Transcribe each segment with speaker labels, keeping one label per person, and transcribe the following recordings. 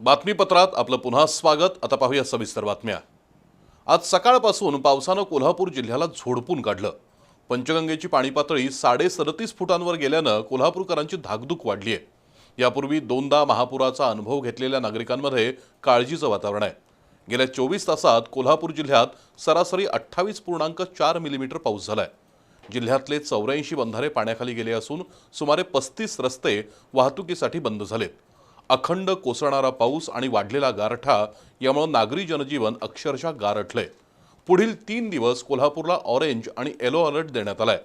Speaker 1: बातमीपत्रात आपलं पुन्हा स्वागत. आता पाहूया सविस्तर बातम्या. आज सकाळपासून पावसानं कोल्हापूर जिल्ह्याला झोडपून काढलं. पंचगंगेची पाणी पातळी साडे सदतीस फुटांवर गेल्यानं कोल्हापूरकरांची धाकधूक वाढली आहे यापूर्वी दोनदा महापुराचा अनुभव घेतलेल्या नागरिकांमध्ये काळजीचं वातावरण आहे. गेल्या चोवीस तासात कोल्हापूर जिल्ह्यात सरासरी अठ्ठावीस पूर्णांक चार मिलीमीटर पाऊस झाला आहे जिल्ह्यातले चौऱ्याऐंशी बंधारे पाण्याखाली गेले असून सुमारे पस्तीस रस्ते वाहतुकीसाठी बंद झालेत. अखंड कोसळणारा पाऊस आणि वाढलेला गारठा यामुळे नागरी जनजीवन अक्षरशः गारठलंय. पुढील तीन दिवस कोल्हापूरला ऑरेंज आणि येलो अलर्ट देण्यात आलाय.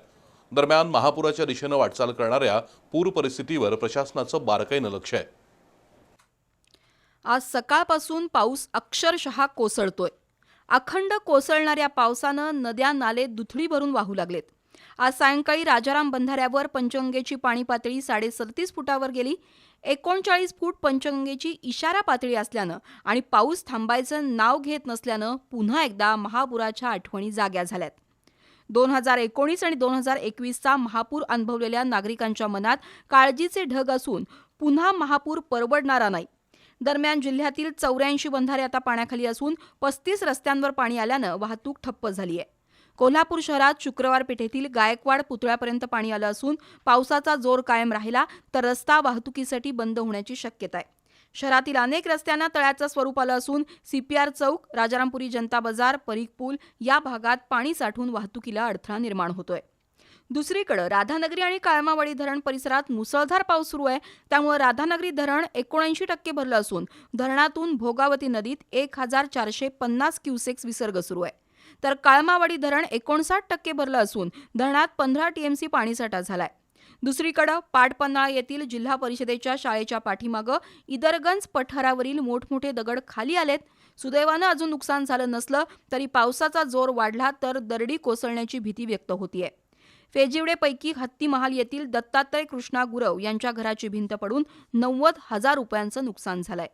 Speaker 1: दरम्यान महापुराच्या दिशेनं वाटचाल करणाऱ्या पूर परिस्थितीवर प्रशासनाचं बारकाईनं लक्ष आहे.
Speaker 2: आज सकाळपासून पाऊस अक्षरशः कोसळतोय. अखंड कोसळणाऱ्या पावसानं नद्या नाले दुथडी भरून वाहू लागलेत. आज सायंकाळी राजाराम बंधाऱ्यावर पंचगंगेची पाणी पातळी साडे सदतीस फुटावर गेली. एकोणचाळीस फूट पंचगंगेची इशारा पातळी असल्यानं आणि पाऊस थांबायचं नाव घेत नसल्यानं पुन्हा एकदा महापुराच्या आठवणी जाग्या झाल्यात. दोन हजार एकोणीस आणि दोन हजार एकवीसचा महापूर अनुभवलेल्या नागरिकांच्या मनात काळजीचे ढग असून पुन्हा महापूर परवडणारा नाही. दरम्यान जिल्ह्यातील चौऱ्याऐंशी बंधारे आता पाण्याखाली असून पस्तीस रस्त्यांवर पाणी आल्यानं वाहतूक ठप्प झाली आहे कोल्हापूर शहरात शुक्रवार पेठेतील गायकवाड पुतळ्यापर्यंत पाणी आलं असून पावसाचा जोर कायम राहिला तर रस्ता वाहतुकीसाठी बंद होण्याची शक्यता आहे. शहरातील अनेक रस्त्यांना तळ्याचं स्वरूप आलं असून सीपीआर चौक राजारामपुरी जनता बाजार परीख पूल या भागात पाणी साठून वाहतुकीला अडथळा निर्माण होतोय. दुसरीकडे राधानगरी आणि काळमावाडी धरण परिसरात मुसळधार पाऊस सुरू आहे. त्यामुळे राधानगरी धरण एकोणऐंशी टक्के भरलं असून धरणातून भोगावती नदीत एक हजार चारशे पन्नास क्युसेक्स विसर्ग सुरू आहे. तर काळमावाडी धरण एकोणसाठ टक्के भरलं असून धरणात पंधरा टीएमसी पाणीसाठा झालाय. दुसरीकडं पाटपन्हाळा येथील जिल्हा परिषदेच्या शाळेच्या पाठीमागं इदरगंज पठारावरील मोठमोठे दगड खाली आलेत. सुदैवानं अजून नुकसान झालं नसलं तरी पावसाचा जोर वाढला तर दरडी कोसळण्याची भीती व्यक्त होतीये. फेजिवडेपैकी हत्ती महाल येथील दत्तात्रय कृष्णा गुरव यांच्या घराची भिंत पडून नव्वद हजार रुपयांचं नुकसान झालंय.